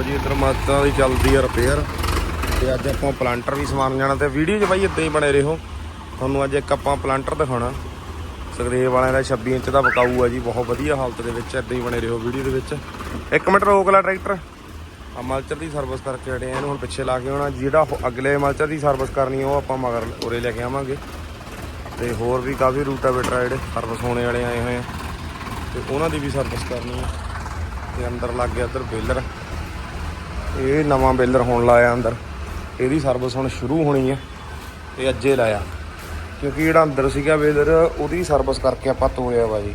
ਲਓ ਜੀ ਇਧਰ ਮਾਤਾ ਦੀ ਚੱਲਦੀ ਆ ਰਿਪੇਅਰ ਤੇ ਅੱਜ ਆਪਾਂ ਪਲਾਂਟਰ ਵੀ ਸਮਾਨ ਜਾਣਾ ਤੇ ਵੀਡੀਓ 'ਚ ਬਾਈ ਇੱਦਾਂ ਹੀ ਬਣੇ ਰਹੋ। ਤੁਹਾਨੂੰ ਅੱਜ ਇੱਕ ਆਪਾਂ ਪਲਾਂਟਰ ਦਿਖਾਉਣਾ। ਸੁਖਦੇਵ ਵਾਲਿਆਂ ਦਾ 26 ਇੰਚ ਦਾ ਬਕਾਊ ਆ ਜੀ ਬਹੁਤ ਵਧੀਆ ਹਾਲਤ ਦੇ ਵਿੱਚ ਇੱਦਾਂ ਹੀ ਬਣੇ ਰਹੋ ਵੀਡੀਓ ਦੇ ਵਿੱਚ। ਇੱਕ ਮਿੰਟ ਰੋਕ ਲੈ ਟਰੈਕਟਰ ਆ ਮਲਚਰ ਦੀ ਸਰਵਿਸ ਕਰਕੇ ਹਟੇ ਆ ਇਹਨੂੰ ਹੁਣ ਪਿੱਛੇ ਲਾ ਕੇ ਆਉਣਾ। ਜਿਹੜਾ ਹੋ- ਅਗਲੇ ਮਲਚਰ ਦੀ ਸਰਵਿਸ ਕਰਨੀ ਆ, ਉਹ ਆਪਾਂ ਮਗਰ ਉਰੇ ਲੈ ਕੇ ਆਵਾਂਗੇ। ਤੇ ਹੋਰ ਵੀ ਕਾਫੀ ਰੂਟਾਵੇਟਰ ਆ ਜਿਹੜੇ ਸਰਵਿਸ ਹੋਣੇ ਵਾਲੇ ਆਏ ਹੋਏ ਆ। ਤੇ ਉਹਨਾਂ ਦੀ ਵੀ ਸਰਵਿਸ ਕਰਨੀ ਆ। ਤੇ ਅੰਦਰ ਲੱਗ ਗਿਆ ਇੱਧਰ ਬੇਲਰ। ਇਹ ਨਵਾਂ ਬੇਲਰ ਹੁਣ ਲਾਇਆ ਅੰਦਰ। ਇਹਦੀ ਸਰਵਿਸ ਹੁਣ ਸ਼ੁਰੂ ਹੋਣੀ ਹੈ ਤੇ ਅੱਜੇ ਲਾਇਆ। ਕਿਉਂਕਿ ਜਿਹੜਾ ਅੰਦਰ ਸੀਗਾ ਬੇਲਰ ਉਹਦੀ ਸਰਵਿਸ ਕਰਕੇ ਆਪਾਂ ਤੋੜਿਆ ਵਾ ਜੀ।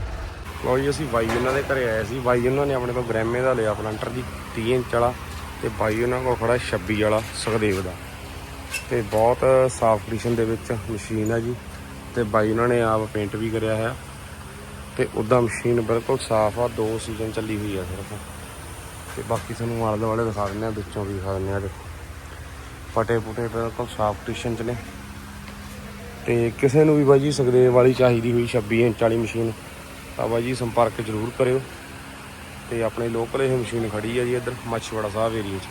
ਲਓ ਜੀ, ਅਸੀਂ ਬਾਈ ਉਹਨਾਂ ਦੇ ਘਰੇ ਆਏ ਸੀ। ਬਾਈ ਉਹਨਾਂ ਨੇ ਆਪਣੇ ਤੋਂ ਗ੍ਰੈਮੇ ਦਾ ਲਿਆ, ਪਲੰਟਰ ਦੀ 30 ਇੰਚ ਵਾਲਾ। ਤੇ ਬਾਈ ਉਹਨਾਂ ਕੋਲ ਖੜਾ 26 ਵਾਲਾ, ਸੁਖਦੇਵ ਦਾ। ਤੇ ਬਹੁਤ ਸਾਫ਼ ਕੰਡੀਸ਼ਨ ਦੇ ਵਿੱਚ ਮਸ਼ੀਨ ਆ ਜੀ। ਤੇ ਬਾਈ ਉਹਨਾਂ ਨੇ ਆਪ ਪੇਂਟ ਵੀ ਕਰਿਆ ਹੈ ਤੇ ਉਦਾਂ ਮਸ਼ੀਨ ਬਿਲਕੁਲ ਸਾਫ਼ ਆ, ਦੋ ਸੀਜ਼ਨ ਚੱਲੀ ਹੋਈ ਆ ਸਿਰਫ। ਤੇ ਬਾਕੀ ਤੁਹਾਨੂੰ ਆਲੇ ਦੁਆਲੇ ਦਿਖਾ ਦਿੰਦੇ ਆ ਵਿੱਚੋਂ ਵੀ ਦਿਖਾ ਦਿੰਦੇ ਆ ਦੇਖੋ ਫਟੇ ਪੁਟੇ ਬਿਲਕੁਲ ਸਾਫ਼ ਕੰਡੀਸ਼ਨ ਚ ਨੇ। ਤੇ ਕਿਸੇ ਨੂੰ ਵੀ ਬਾਈ ਜੀ ਸੁਖਦੇਵ ਵਾਲੀ ਚਾਹੀਦੀ ਹੋਈ 26 ਇੰਚ ਵਾਲੀ ਮਸ਼ੀਨ, ਤਾਂ ਬਾਈ ਜੀ ਸੰਪਰਕ ਜ਼ਰੂਰ ਕਰਿਓ। ਤੇ ਆਪਣੇ ਲੋਕਲ ਇਹ ਮਸ਼ੀਨ ਖੜੀ ਆ ਜੀ ਇੱਧਰ, ਮੱਛਵਾੜਾ ਸਾਹਿਬ ਏਰੀਆ 'ਚ।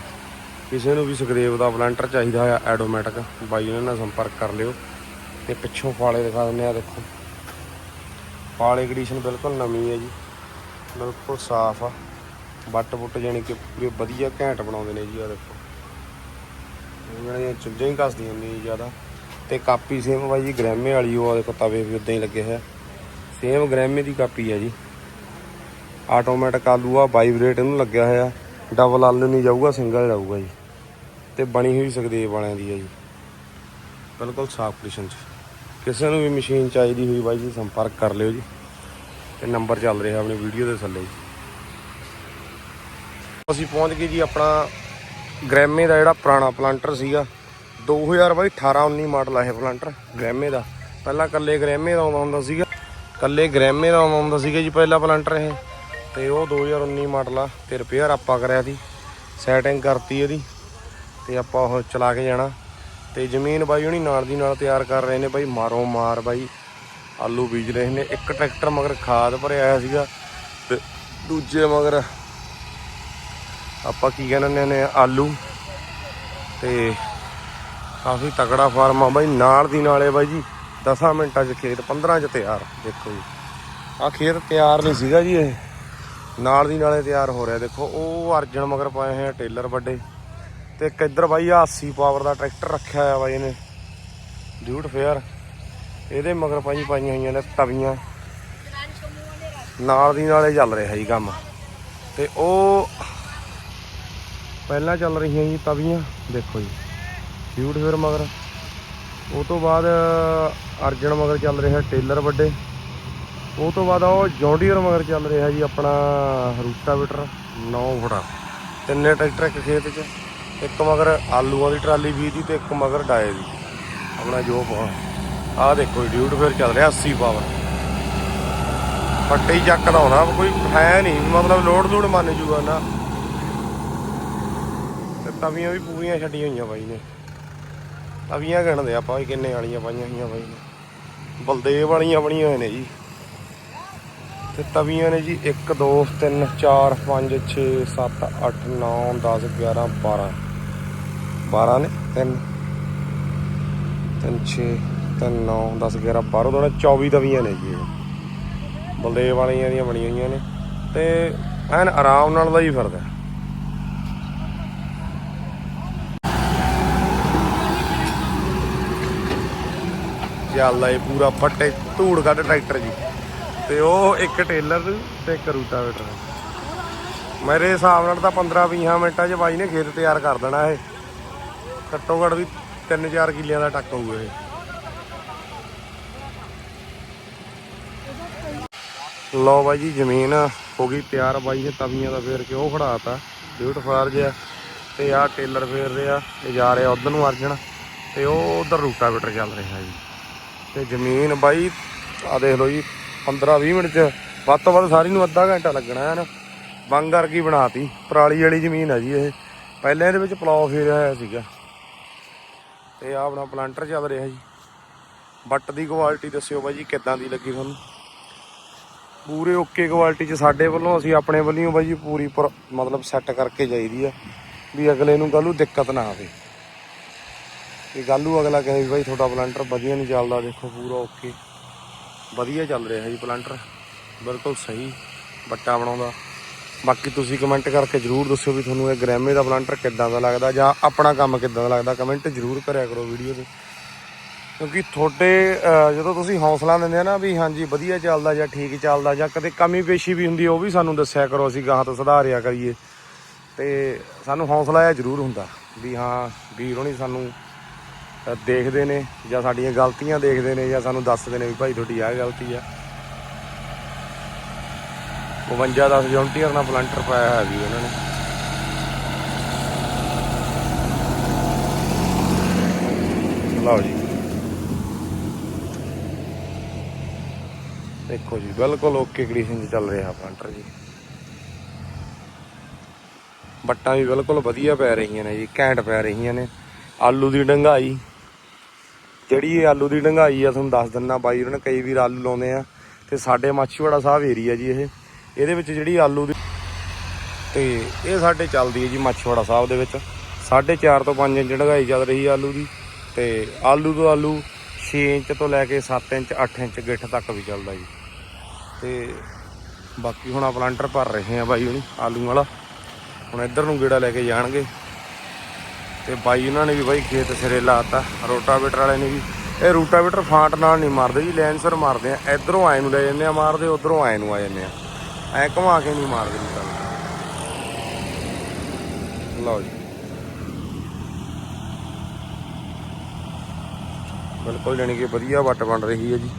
ਕਿਸੇ ਨੂੰ ਵੀ ਸੁਖਦੇਵ ਦਾ ਬਲੰਟਰ ਚਾਹੀਦਾ ਹੋਇਆ ਆਟੋਮੈਟਿਕ ਬਾਈ ਉਹਨਾਂ ਨਾਲ ਸੰਪਰਕ ਕਰ ਲਿਓ। ਤੇ ਪਿੱਛੋਂ ਫਾਲੇ ਦਿਖਾ ਦਿੰਦੇ ਆ ਦੇਖੋ। ਫਾਲੇ ਕੰਡੀਸ਼ਨ ਬਿਲਕੁਲ ਨਵੀਂ ਹੈ ਜੀ। ਬਿਲਕੁਲ ਸਾਫ਼ ਆ। ਬੱਟ ਬੁੱਟ ਜਾਣੀ ਕਿ ਪੂਰੇ ਵਧੀਆ ਘੈਂਟ ਬਣਾਉਂਦੇ ਨੇ ਜੀ ਆ ਦੇਖੋ। ਇਹਨਾਂ ਦੀਆਂ ਚੁੱਜਾਂ ਹੀ ਘਸਦੀਆਂ ਨਹੀਂ ਜ਼ਿਆਦਾ। ਤੇ ਕਾਪੀ ਸੇਮ ਬਾਈ ਜੀ ਗ੍ਰੈਮੇ ਵਾਲੀ, ਉਹ ਆ ਦੇਖੋ ਤਵੇ ਵੀ ਉਦਾਂ ਹੀ ਲੱਗੇ ਹੋਇਆ ਸੇਮ ਗ੍ਰੈਮੇ ਦੀ ਕਾਪੀ ਹੈ ਜੀ। ਆਟੋਮੈਟਿਕ ਆਲੂ ਆ, ਵਾਈਬ੍ਰੇਟ ਇਹਨੂੰ ਲੱਗਿਆ ਹੋਇਆ। ਡਬਲ ਆਲੂ ਨਹੀਂ ਜਾਊਗਾ, ਸਿੰਗਲ ਜਾਊਗਾ ਜੀ। ਤੇ ਬਣੀ ਹੋਈ ਸੁਖਦੇਵ ਵਾਲਿਆਂ ਦੀ ਹੈ ਜੀ। ਬਿਲਕੁਲ ਸਾਫ਼ ਕੰਡੀਸ਼ਨ 'ਚ। ਕਿਸੇ ਨੂੰ ਵੀ ਮਸ਼ੀਨ ਚਾਹੀਦੀ ਹੋਈ ਬਾਈ ਜੀ, ਸੰਪਰਕ ਕਰ ਲਿਓ ਜੀ। ਤੇ ਨੰਬਰ ਚੱਲ ਰਿਹਾ ਆਪਣੀ ਵੀਡੀਓ ਦੇ ਥੱਲੇ ਜੀ। ਅਸੀਂ ਪਹੁੰਚ ਗਏ ਜੀ ਆਪਣਾ ਗ੍ਰੈਮੇ ਦਾ ਜਿਹੜਾ ਪੁਰਾਣਾ ਪਲਾਂਟਰ ਸੀਗਾ। 2000 ਬਾਈ 18 19 ਮਾਡਲ ਆ ਇਹ ਪਲਾਂਟਰ ਗ੍ਰੈਮੇ ਦਾ। ਪਹਿਲਾਂ ਕੱਲੇ ਗ੍ਰੈਮੇ ਦਾ ਆਉਂਦਾ ਹੁੰਦਾ ਸੀਗਾ। ਕੱਲੇ ਗ੍ਰੈਮੇ ਦਾ ਆਉਂਦਾ ਹੁੰਦਾ ਸੀਗਾ ਜੀ ਪਹਿਲਾ ਪਲਾਂਟਰ ਇਹ। ਤੇ ਉਹ 2019 ਮਾਡਲ ਆ, ਤੇ ਰਿਪੇਅਰ ਆਪਾਂ ਕਰਿਆ ਸੀ। ਸੈਟਿੰਗ ਕਰਤੀ ਇਹਦੀ, ਤੇ ਆਪਾਂ ਉਹ ਚਲਾ ਕੇ ਜਾਣਾ। ਤੇ ਜ਼ਮੀਨ ਬਾਈ ਹੁਣੀ ਨਾਲ ਦੀ ਨਾਲ ਤਿਆਰ ਕਰ ਰਹੇ ਨੇ ਬਾਈ, ਮਾਰੋ ਮਾਰ ਬਾਈ। ਆਲੂ ਬੀਜ ਰਹੇ ਨੇ। ਇੱਕ ਟਰੈਕਟਰ ਮਗਰ ਖਾਦ ਭਰਿਆ ਆਇਆ ਸੀਗਾ, ਤੇ ਦੂਜੇ ਮਗਰ ਆਪਾਂ ਕੀ ਕਹਿੰਦੇ ਨੇ ਆਲੂ ਤੇ ਕਾਫੀ ਤਕੜਾ ਫਾਰਮ ਆ ਬਾਈ, ਨਾਲ ਦੀ ਨਾਲੇ ਬਾਈ ਜੀ 10 ਮਿੰਟਾਂ 'ਚ ਖੇਤ 15 'ਚ ਤਿਆਰ, ਦੇਖੋ ਜੀ। ਆ ਖੇਤ ਤਿਆਰ ਨਹੀਂ ਸੀਗਾ ਜੀ ਇਹ। ਨਾਲ ਦੀ ਨਾਲੇ ਤਿਆਰ ਹੋ ਰਿਹਾ, ਦੇਖੋ, ਉਹ ਅਰਜਨ ਮਗਰ ਪਾਏ ਹੋਏ ਆ, ਟੇਲਰ ਵੱਡੇ। ਤੇ ਇੱਕ ਇੱਧਰ ਬਾਈ ਆ 80 ਪਾਵਰ ਦਾ ਟਰੈਕਟਰ ਰੱਖਿਆ ਹੋਇਆ ਬਾਈ ਇਹਨੇ, ਡਿਊਟ ਫੇਅਰ। ਇਹਦੇ ਮਗਰ ਪਾਈ ਪਾਈਆਂ ਹੋਈਆਂ ਨੇ ਤਵੀਆਂ। ਨਾਲ ਦੀ ਨਾਲੇ ਚੱਲ ਰਿਹਾ ਜੀ ਕੰਮ। ਤੇ ਉਹ ਪਹਿਲਾਂ ਚੱਲ ਰਹੀਆਂ ਜੀ ਤਵੀਆਂ ਦੇਖੋ ਜੀ ਡਿਊਟ ਫਿਰ ਮਗਰ। ਉਹ ਤੋਂ ਬਾਅਦ ਅਰਜਨ ਮਗਰ ਚੱਲ ਰਿਹਾ, ਟੇਲਰ ਵੱਡੇ। ਉਹ ਤੋਂ ਬਾਅਦ ਉਹ ਜੌਂਡੀਅਰ ਮਗਰ ਚੱਲ ਰਿਹਾ ਜੀ, ਆਪਣਾ ਰੂਟਾਵੇਟਰ 9 ਫੁੱਟਾ ਤਿੰਨੇ ਟਰੈਕਟਰ ਇੱਕ ਖੇਤ 'ਚ, ਇੱਕ ਮਗਰ ਆਲੂਆਂ ਦੀ ਟਰਾਲੀ ਵੀ ਦੀ ਤੇ ਇੱਕ ਮਗਰ ਡਾਏ ਦੀ। ਆਪਣਾ ਜੋ ਆਹ ਦੇਖੋ ਜੀ ਡਿਊਟ ਫਿਰ ਚੱਲ ਰਿਹਾ 80 ਪਾਵਰ ਫੱਟੇ ਹੀ ਚੱਕਦਾ ਹੋਣਾ, ਕੋਈ ਹੈ ਨਹੀਂ, ਮਤਲਬ ਲੋਡ ਲੋਡ ਮੰਨ ਜੂਗਾ ਨਾ। ਤਵੀਆਂ ਵੀ ਪੂਰੀਆਂ ਛੱਡੀਆਂ ਹੋਈਆਂ ਬਾਈ ਨੇ। ਤਵੀਆਂ ਗਿਣਦੇ ਆਪਾਂ ਵੀ ਕਿੰਨੇ ਵਾਲੀਆਂ ਪਾਈਆਂ ਹੋਈਆਂ ਬਾਈ ਨੇ। ਬਲਦੇਵ ਵਾਲੀਆਂ ਬਣੀਆਂ ਹੋਈਆਂ ਨੇ ਜੀ। ਤੇ ਤਵੀਆਂ ਨੇ ਜੀ 1 2 3 4 5 6 7 8 9 10 11 12 12 ਨੇ? 3 3 6 3 9 10 11 12 ਦੋਨੇ 24 ਤਵੀਆਂ ਨੇ ਜੀ ਬਲਦੇਵ ਵਾਲੀਆਂ ਦੀਆਂ ਬਣੀਆਂ ਹੋਈਆਂ ਨੇ। ਤੇ ਐਨ ਆਰਾਮ ਨਾਲ ਦਾ ਹੀ ਫਿਰਦਾ ਚੱਲਦਾ ਏ ਪੂਰਾ ਫੱਟੇ, ਧੂੜ ਕੱਢ ਟਰੈਕਟਰ ਜੀ। ਤੇ ਉਹ ਇੱਕ ਟੇਲਰ ਤੇ ਇੱਕ ਰੂਟਾਵੇਟਰ। ਮੇਰੇ ਹਿਸਾਬ ਨਾਲ ਤਾਂ 15-20 ਮਿੰਟਾਂ 'ਚ ਬਾਈ ਨੇ ਖੇਤ ਤਿਆਰ ਕਰ ਦੇਣਾ ਇਹ। ਘੱਟੋ ਘੱਟ ਵੀ 3-4 ਕਿੱਲਿਆਂ ਦਾ ਟੱਕ ਹੋਊਗਾ ਇਹ। ਲਓ ਬਾਈ ਜੀ, ਜ਼ਮੀਨ ਹੋ ਗਈ ਤਿਆਰ। ਬਾਈ ਨੇ ਤਵੀਆਂ ਦਾ ਫੇਰ ਕੇ ਉਹ ਖੜਾਤਾ ਡਿਊਟ ਫਾਰ ਜਿਆ ਤੇ ਆਹ ਟੇਲਰ ਫੇਰ ਰਿਹਾ ਤੇ ਜਾ ਰਿਹਾ ਉਧਰ ਨੂੰ ਅਰਜਣ ਤੇ ਉਹ ਉਧਰ ਰੂਟਾਵੇਟਰ ਚੱਲ ਰਿਹਾ ਜੀ। ਤੇ ਜ਼ਮੀਨ ਬਾਈ ਆ ਦੇਖ ਲਓ ਜੀ 15 20 ਮਿੰਟ ਚ ਵੱਧ ਤੋਂ ਵੱਧ ਸਾਰੀ ਨੂੰ ਅੱਧਾ ਘੰਟਾ ਲੱਗਣਾ ਹੈ ਨਾ। ਬੰਗ ਵਰਗੀ ਬਣਾਤੀ, ਪਰਾਲੀ ਵਾਲੀ ਜ਼ਮੀਨ ਹੈ ਜੀ ਇਹ। ਪਹਿਲਾਂ ਇਹਦੇ ਵਿੱਚ ਪਲਾਉ ਫੇਰਿਆ ਹੋਇਆ ਸੀਗਾ। ਤੇ ਆ ਆਪਣਾ ਪਲਾਂਟਰ ਚੱਲ ਰਿਹਾ ਜੀ। ਬੱਟ ਦੀ ਕੁਆਲਿਟੀ ਦੱਸਿਓ ਬਾਈ ਜੀ, ਕਿੱਦਾਂ ਦੀ ਲੱਗੀ ਤੁਹਾਨੂੰ? ਪੂਰੇ ਓਕੇ ਕੁਆਲਿਟੀ ਚ ਸਾਡੇ ਵੱਲੋਂ ਅਸੀਂ ਆਪਣੇ ਵੱਲੋਂ ਬਾਈ ਜੀ ਪੂਰੀ ਪਰ- ਮਤਲਬ ਸੈੱਟ ਕਰਕੇ ਜਾਈਦੀ ਆ, ਵੀ ਅਗਲੇ ਨੂੰ ਕੱਲ੍ਹ ਨੂੰ ਦਿੱਕਤ ਨਾ ਆਵੇ। ਵੀ ਕੱਲ੍ਹ ਨੂੰ ਅਗਲਾ ਕਹੇ ਵੀ ਭਾਈ ਤੁਹਾਡਾ ਪਲਾਂਟਰ ਵਧੀਆ ਨਹੀਂ ਚੱਲਦਾ, ਦੇਖੋ ਪੂਰਾ ਓਕੇ ਵਧੀਆ ਚੱਲ ਰਿਹਾ ਜੀ ਪਲਾਂਟਰ ਬਿਲਕੁਲ ਸਹੀ ਬੱਟਾ ਬਣਾਉਂਦਾ। ਬਾਕੀ ਤੁਸੀਂ ਕਮੈਂਟ ਕਰਕੇ ਜਰੂਰ ਦੱਸਿਓ ਵੀ ਤੁਹਾਨੂੰ ਇਹ ਗ੍ਰੈਮੇ ਦਾ ਪਲਾਂਟਰ ਕਿੱਦਾਂ ਦਾ ਲੱਗਦਾ ਜਾਂ ਆਪਣਾ ਕੰਮ ਕਿੱਦਾਂ ਦਾ ਲੱਗਦਾ। ਕਮੈਂਟ ਜਰੂਰ ਕਰਿਆ ਕਰੋ ਵੀਡੀਓ ਤੇ। ਕਿਉਂਕਿ ਤੁਹਾਡੇ ਜਦੋਂ ਤੁਸੀਂ ਹੌਸਲਾ ਦਿੰਦੇ ਆ ਨਾ ਵੀ ਹਾਂਜੀ ਵਧੀਆ ਚੱਲਦਾ ਜਾਂ ਠੀਕ ਚੱਲਦਾ ਜਾਂ ਕਦੇ ਕਮੀ ਪੇਸ਼ੀ ਵੀ ਹੁੰਦੀ ਉਹ ਵੀ ਸਾਨੂੰ ਦੱਸਿਆ ਕਰੋ, ਅਸੀਂ ਗਾਹਾਂ ਤੋਂ ਸੁਧਾਰਿਆ ਕਰੀਏ। ਤੇ ਸਾਨੂੰ ਹੌਸਲਾ ਇਹ ਜ਼ਰੂਰ ਹੁੰਦਾ ਵੀ ਹਾਂ, ਵੀਰ ਹੋਣੀ ਸਾਨੂੰ ਦੇਖਦੇ ਨੇ ਜਾਂ ਸਾਡੀਆਂ ਗਲਤੀਆਂ ਦੇਖਦੇ ਨੇ ਜਾਂ ਸਾਨੂੰ ਦੱਸਦੇ ਨੇ ਵੀ ਭਾਈ ਤੁਹਾਡੀ ਆਹ ਗਲਤੀ ਆ। 52 10 ਜੌਂਟੀਅਰ ਨਾਲ ਪਲੰਟਰ ਪਾਇਆ ਹੋਇਆ ਵੀ ਉਹਨਾਂ ਨੇ। ਲਓ ਜੀ। ਦੇਖੋ ਜੀ, ਬਿਲਕੁਲ ਓਕੇ ਕੰਡੀਸ਼ਨ 'ਚ ਚੱਲ ਰਿਹਾ ਪਲੰਟਰ ਜੀ। ਬੱਟਾਂ ਵੀ ਬਿਲਕੁਲ ਵਧੀਆ ਪੈ ਰਹੀਆਂ ਨੇ ਜੀ, ਘੈਂਟ ਪੈ ਰਹੀਆਂ ਨੇ। ਆਲੂ ਦੀ ਡੰਗਾਈ ਜਿਹੜੀ ਇਹ ਆਲੂ ਦੀ ਡੰਗਾਈ ਆ, ਤੁਹਾਨੂੰ ਦੱਸ ਦਿੰਨਾ ਬਾਈ ਉਹਨਾਂ ਨੇ, ਕਈ ਵੀਰ ਆਲੂ ਲਾਉਂਦੇ ਆ। ਤੇ ਸਾਡੇ ਮਾਛੀਵਾੜਾ ਸਾਹਿਬ ਏਰੀਆ ਜੀ ਇਹ। ਇਹਦੇ ਵਿੱਚ ਜਿਹੜੀ ਆਲੂ ਦੀ ਤੇ ਇਹ ਸਾਡੇ ਚੱਲਦੀ ਹੈ ਜੀ ਮਾਛੀਵਾੜਾ ਸਾਹਿਬ ਦੇ ਵਿੱਚ। 4.5 ਤੋਂ 5 ਇੰਚ ਡੰਗਾਈ ਚੱਲ ਰਹੀ ਆਲੂ ਦੀ। ਤੇ ਆਲੂ ਤੋਂ ਆਲੂ 6 ਇੰਚ ਤੋਂ ਲੈ ਕੇ 7 ਇੰਚ 8 ਇੰਚ ਗਿੱਠ ਤੱਕ ਵੀ ਚੱਲਦਾ ਜੀ। ਤੇ ਬਾਕੀ ਹੁਣ ਆ ਪਲਾਂਟਰ ਭਰ ਰਹੇ ਆ ਬਾਈ ਹੁਣੀ, ਆਲੂ ਵਾਲਾ। ਹੁਣ ਇੱਧਰ ਨੂੰ ਗੇੜਾ ਲੈ ਕੇ ਜਾਣਗੇ। ਤੇ ਬਾਈ ਉਹਨਾਂ ਨੇ ਵੀ ਬਾਈ ਖੇਤ ਸਿਰੇ ਲਾਤਾ, ਰੋਟਾਵੇਟਰ ਵਾਲੇ ਨੇ ਵੀ। ਇਹ ਰੋਟਾਵੇਟਰ ਫਾਂਟ ਨਾਲ ਨਹੀਂ ਮਾਰਦੇ ਜੀ, ਲੈਂਸਰ ਮਾਰਦੇ ਆ। ਇਧਰੋਂ ਆਏ ਨੂੰ ਲੈ ਜਾਂਦੇ ਆ, ਮਾਰਦੇ ਉਧਰੋਂ ਆਏ ਨੂੰ ਆ ਜਾਂਦੇ ਆ। ਐ ਘੁਮਾ ਕੇ ਨਹੀਂ ਮਾਰਦੇ ਜੀ ਗੱਲ ਲਓ ਜੀ। ਬਿਲਕੁਲ ਜਾਣੀ ਕਿ ਵਧੀਆ ਵੱਟ ਬਣ ਰਹੀ ਹੈ ਜੀ।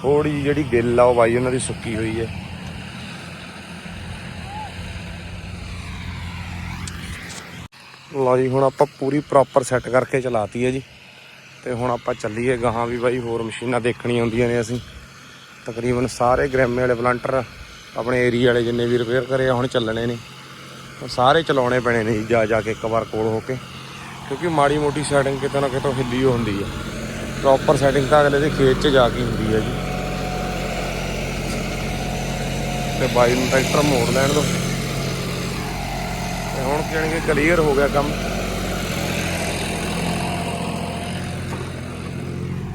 ਥੋੜੀ ਜਿਹੀ ਜਿਹੜੀ ਗਿੱਲ ਆ, ਉਹ ਬਾਈ ਉਹਨਾਂ ਦੀ ਸੁੱਕੀ ਹੋਈ ਹੈ। ਲਓ ਜੀ, ਹੁਣ ਆਪਾਂ ਪੂਰੀ ਪ੍ਰੋਪਰ ਸੈੱਟ ਕਰਕੇ ਚਲਾਤੀ ਹੈ ਜੀ। ਤੇ ਹੁਣ ਆਪਾਂ ਚੱਲੀਏ ਗਾਹਾਂ ਵੀ ਬਾਈ, ਹੋਰ ਮਸ਼ੀਨਾਂ ਦੇਖਣੀਆਂ ਹੁੰਦੀਆਂ ਨੇ ਅਸੀਂ। ਤਕਰੀਬਨ ਸਾਰੇ ਗ੍ਰੈਮੇ ਵਾਲੇ ਪਲਾਂਟਰ ਆਪਣੇ ਏਰੀਆ ਵਾਲੇ ਜਿੰਨੇ ਵੀ ਰਿਪੇਅਰ ਕਰੇ ਹੁਣ ਚੱਲਣੇ ਨੇ। ਸਾਰੇ ਚਲਾਉਣੇ ਪੈਣੇ ਨੇ ਜੀ, ਜਾ ਜਾ ਕੇ ਇੱਕ ਵਾਰ ਕੋਲ ਹੋ ਕੇ। ਕਿਉਂਕਿ ਮਾੜੀ ਮੋਟੀ ਸੈਟਿੰਗ ਕਿਤੇ ਨਾ ਕਿਤੇ ਹਿੱਲੀ ਓ ਹੁੰਦੀ ਹੈ। ਪ੍ਰੋਪਰ ਸੈਟਿੰਗ ਤਾਂ ਅਗਲੇ ਦੇ ਖੇਤ 'ਚ ਜਾ ਕੇ ਹੁੰਦੀ ਹੈ ਜੀ। ਤੇ ਬਾਈ ਨੂੰ ਟਰੈਕਟਰ ਮੋੜ ਲੈਣ ਦੋ ਹੁਣ ਜਾਣੀ ਕਲੀਅਰ ਹੋ ਗਿਆ ਕੰਮ।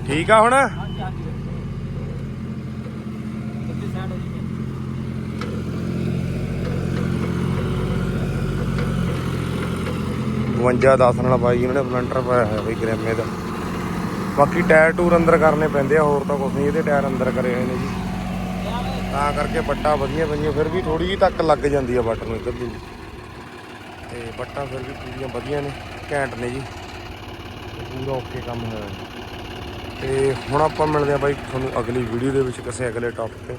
ਠੀਕ ਆ ਹੁਣ? ਬਵੰਜਾ 10 ਨਾਲ ਬਾਈ ਇਹਨਾਂ ਨੇ ਪਲੰਟਰ ਪਾਇਆ ਹੋਇਆ ਬਈ ਗ੍ਰੈਮੇ ਦਾ। ਬਾਕੀ ਟਾਇਰ ਟੂਰ ਅੰਦਰ ਕਰਨੇ ਪੈਂਦੇ ਆ, ਹੋਰ ਤਾਂ ਕੁਝ ਨਹੀਂ, ਇਹਦੇ ਟਾਇਰ ਅੰਦਰ ਕਰੇ ਹੋਏ ਨੇ ਜੀ। ਤਾਂ ਕਰਕੇ ਬੱਟਾ ਵਧੀਆ ਪਈਆਂ, ਫਿਰ ਵੀ ਥੋੜੀ ਜਿਹੀ ਤੱਕ ਲੱਗ ਜਾਂਦੀ ਆ ਬੱਟ ਨੂੰ ਇੱਧਰ ਦੀ। ਤੇ ਬੱਟਾਂ ਫਿਰ ਵੀ ਪੂਰੀਆਂ ਵਧੀਆ ਨੇ, ਘੈਂਟ ਨੇ ਜੀ। ਤੇ ਪੂਰਾ ਓਕੇ ਕੰਮ ਹੋਇਆ ਜੀ। ਤੇ ਹੁਣ ਆਪਾਂ ਮਿਲਦੇ ਆ ਬਾਈ ਤੁਹਾਨੂੰ ਅਗਲੀ ਵੀਡੀਓ ਦੇ ਵਿੱਚ ਕਿਸੇ ਅਗਲੇ ਟੌਪਿਕ ਤੇ।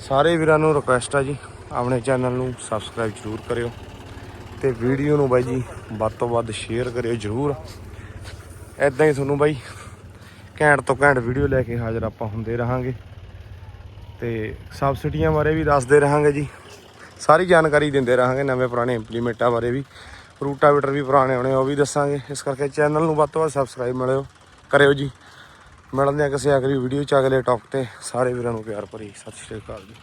ਸਾਰੇ ਵੀਰਾਂ ਨੂੰ ਰਿਕੁਐਸਟ ਆ ਜੀ, ਆਪਣੇ ਚੈਨਲ ਨੂੰ ਸਬਸਕ੍ਰਾਈਬ ਜ਼ਰੂਰ ਕਰਿਓ। ਤੇ ਵੀਡੀਓ ਨੂੰ ਬਾਈ ਜੀ ਵੱਧ ਤੋਂ ਵੱਧ ਸ਼ੇਅਰ ਕਰਿਓ ਜ਼ਰੂਰ। ਐਦਾਂ ਹੀ ਤੁਹਾਨੂੰ ਬਾਈ ਘੈਂਟ ਤੋਂ ਘੈਂਟ ਵੀਡੀਓ ਲੈ ਕੇ ਹਾਜ਼ਰ ਆਪਾਂ ਹੁੰਦੇ ਰਹਾਂਗੇ। ਤੇ ਸਬਸਿਡੀਆਂ ਬਾਰੇ ਵੀ ਦੱਸਦੇ ਰਹਾਂਗੇ ਜੀ। ਸਾਰੀ ਜਾਣਕਾਰੀ ਦਿੰਦੇ ਰਹਾਂਗੇ ਨਵੇਂ ਪੁਰਾਣੇ ਇੰਪਲੀਮੈਂਟਾਂ ਬਾਰੇ ਵੀ, ਰੂਟਾਵੇਟਰ ਵੀ ਪੁਰਾਣੇ ਹੋਣੇ ਉਹ ਵੀ ਦੱਸਾਂਗੇ। ਇਸ ਕਰਕੇ ਚੈਨਲ ਨੂੰ ਵੱਧ ਤੋਂ ਵੱਧ ਸਬਸਕ੍ਰਾਈਬ ਮਿਲਿਓ, ਕਰਿਓ ਜੀ। ਮਿਲਦੇ ਆ ਕਿਸੇ ਅਗਲੀ ਵੀਡੀਓ ਚ, ਅਗਲੇ ਟੌਪ ਤੇ। ਸਾਰੇ ਵੀਰਾਂ ਨੂੰ ਪਿਆਰ ਭਰੀ, ਸਤਿ ਸ਼੍ਰੀ ਅਕਾਲ ਜੀ।